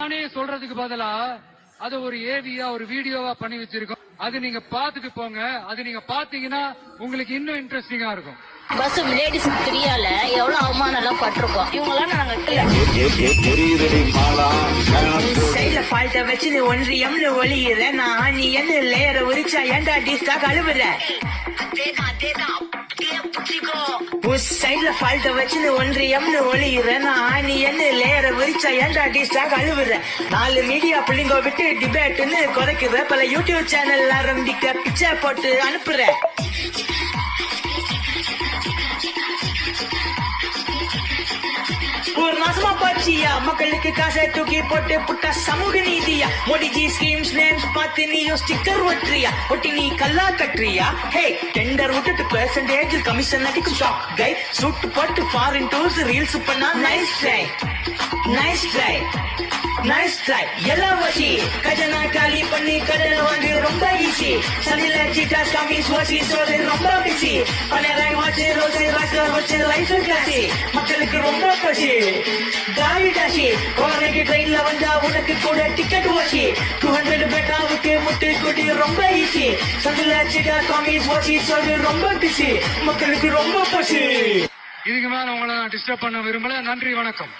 நானே சொல்றதுக்கு பதிலா அது ஒரு ஏவியா ஒரு வீடியோவா பண்ணி வச்சிருக்கோம். அது நீங்க பாத்துட்டு போங்க. அது நீங்க பாத்தீங்கன்னா உங்களுக்கு இன்னும் இன்ட்ரெஸ்டிங்கா இருக்கும். பஸ் லேடிஸ் ஃப்ரீயால எவ்வளவு அவமானம் எல்லாம் பட்டிருக்கோம். இவங்கெல்லாம் நாங்க சைடுல ஃபால்ட்ட வச்சு நீ ஒன்றியம்னு ஒளியிற. நான் நீ என்ன லேயர உரிச்சா ஏன்டா டிஸ்டா கழுவுற? உன் சைடுல ஃபால்ட்ட வச்சு நீ ஒன்றியம்னு ஒளியிற. நான் நீ என்ன லேயர விரிச்சா ஏன்டா டிஸ்டா கழுவுற நாலு மீடியா பிள்ளைங்க விட்டு டிபேட்னு குறைக்குற. பல யூடியூப் சேனல் ஆரம்பிக்க பிச்சை போட்டு அனுப்புற. ஆஸ்மா மாசமா மக்களுக்கு காசை தூக்கி போட்டு புட்டா சமூக நீதியா? மோடிஜி ஸ்கீம்ஸ் நேம்ஸ் பார்த்து நீயும் ஸ்டிக்கர் ஒட்டுறியா? ஒட்டி நீ கல்லா கட்டுறியா? ஹே டெண்டர் விட்டுட்டு பெர்சன்டேஜ் கமிஷன் அடிக்கும் ஷாக் கை சூட்டு போட்டு ஃபாரின் டூர்ஸ் ரீல்ஸ் பண்ணா nice try nice try nice try எல்லாம் வசி கஜனா காலி பண்ணி கடல் வாங்கி ரொம்ப ஈஸி சனில சீட்டா கமிஸ் வசி சோறு ரொம்ப பிஸி பன்னெண்டாய் வாட்சி ரோசை ராசா வச்சு லைஃப் கிளாசி மக்களுக்கு ரொம்ப வசி காலி டாசி கோரைக்கு ட்ரெயின்ல வந்தா உனக்கு கூட டிக்கெட் வாசி டூ ஹண்ட்ரட் பேட்டாவுக்கு முட்டு குடி ரொம்ப ஈஸி சந்தில சிகா கமிஸ் வாசி சொல்லு ரொம்ப பிசி மக்களுக்கு ரொம்ப பசி. இதுக்கு மேல உங்களை நான் டிஸ்டர்ப் பண்ண விரும்பல. நன்றி வணக்கம்.